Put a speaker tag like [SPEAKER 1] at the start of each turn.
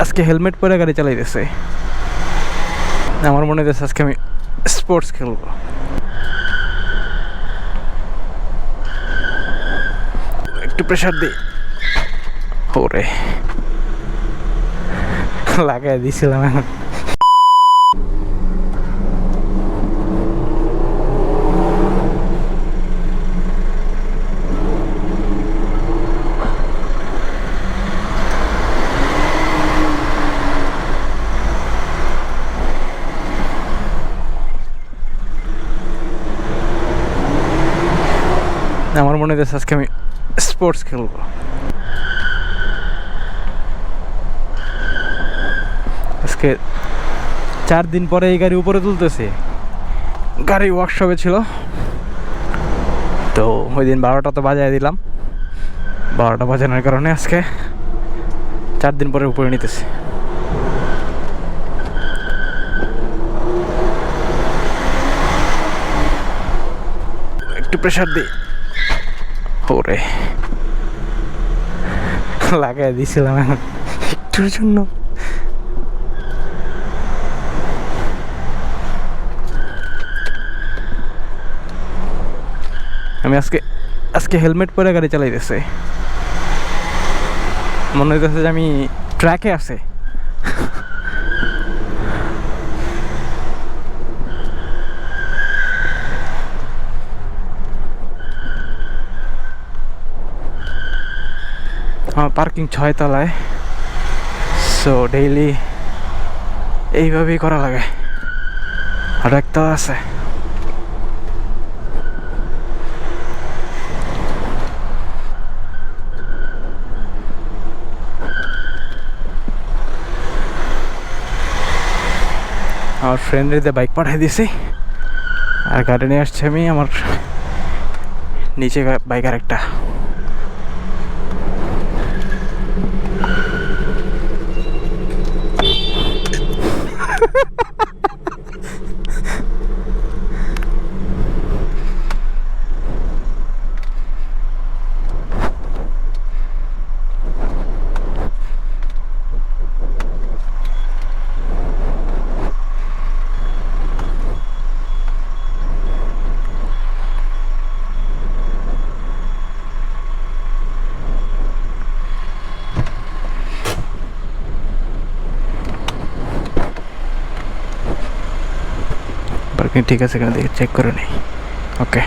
[SPEAKER 1] আজকে হেলমেট পরে গাড়ি চালাইতেছে। আমার মনে হচ্ছে আজকে আমি স্পোর্টস খেলব। একটু প্রেশার দিই। ওরে। লাগাই দিয়েছিলাম এখন। আমার মনে হচ্ছে আজকে আমি স্পোর্টস খেলব। আজকে চার দিন পরে এই গাড়ি উপরে তুলতেছে। গাড়ি ওয়ার্কশপে ছিল। তো ওই দিন বারোটা তো বাজায় দিলাম। বারোটা বাজানোর কারণে আজকে চার দিন পরে উপরে নিতেছে। একটু প্রেশার দিই। ওরে লাগাই দিছিলাম একটুর জন্য। আমি আজকে আজকে হেলমেট পরে গাড়ি চালাইতেছে। মনে হইতেছে যে আমি ট্র্যাকে আছে। আমার পার্কিং ছয় তলায়। সো ডেইলি এইভাবেই করা লাগে। আর একটা আছে। আমার ফ্রেন্ডের বাইক পাঠিয়ে দিছি। আর গাড়ি নিয়ে আসছে আমি, আমার নিচে বাইক আর একটা পার্কিং ঠিক আছে কিনা দেখে চেক করে নিই। ওকে